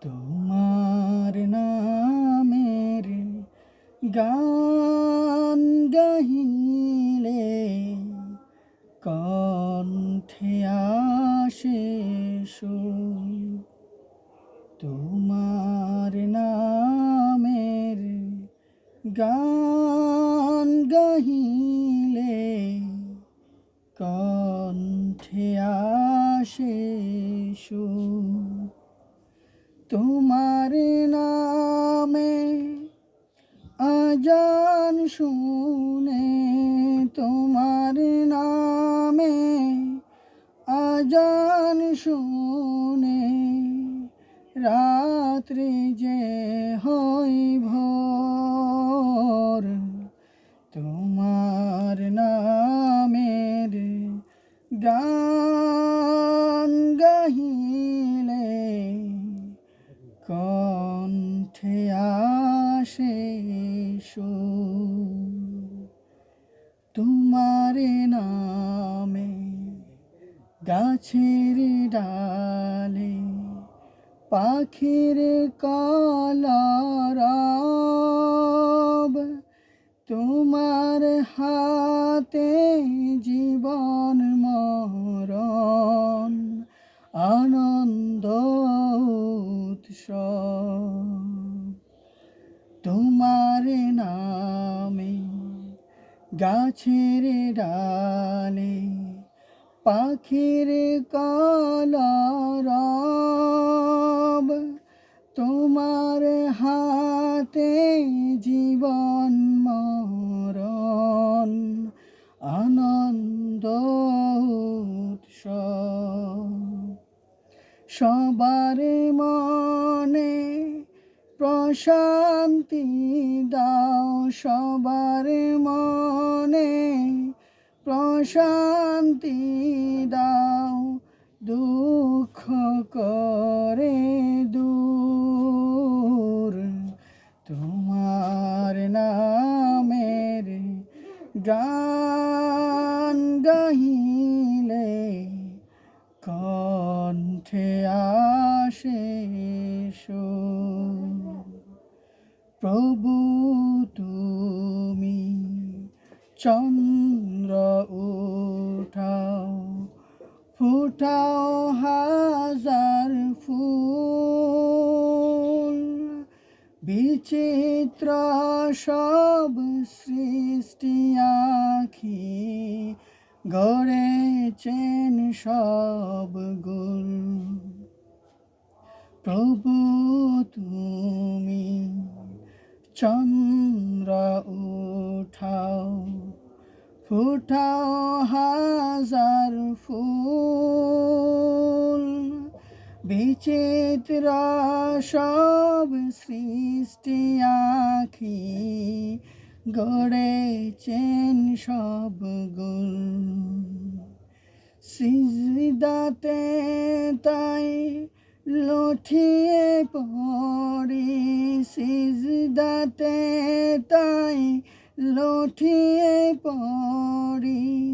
তোমার নামের গান গাহিলে কণ্ঠে আসে। তোমার নামের গান গাহিলে কণ্ঠে আসে সুর। তোমার নামে আজান শুনে তোমার নামে আজান শুনে রাত্রি যে হয় ভোর। তোমার নামে গাছের ডালে পাখির কলরব। তোমার হাতে জীবন মরণ আনন্দ উৎসব। গাছের ডালে পাখির কলরব তোমার হাতে জীবন মরণ আনন্দ সবার মনে প্রশান্তি দাও সবার মনে। প্রশান্তি দাও, দুঃখ করে দূর। তোমার নামের গান গাহিলে কণ্ঠে আসে ফুটাও হাজার ফুল। বিচিত্র সব সৃষ্টি আখি গড়েছেন সব গুল প্রভু হাজার ফুল, বিচিত্র সব সৃষ্টি আখি গড়েছেন সব গুল সিজদাতে তাই লঠিয়ে পড়ি, সিজদাতে তাই লঠিয়ে পড়ি।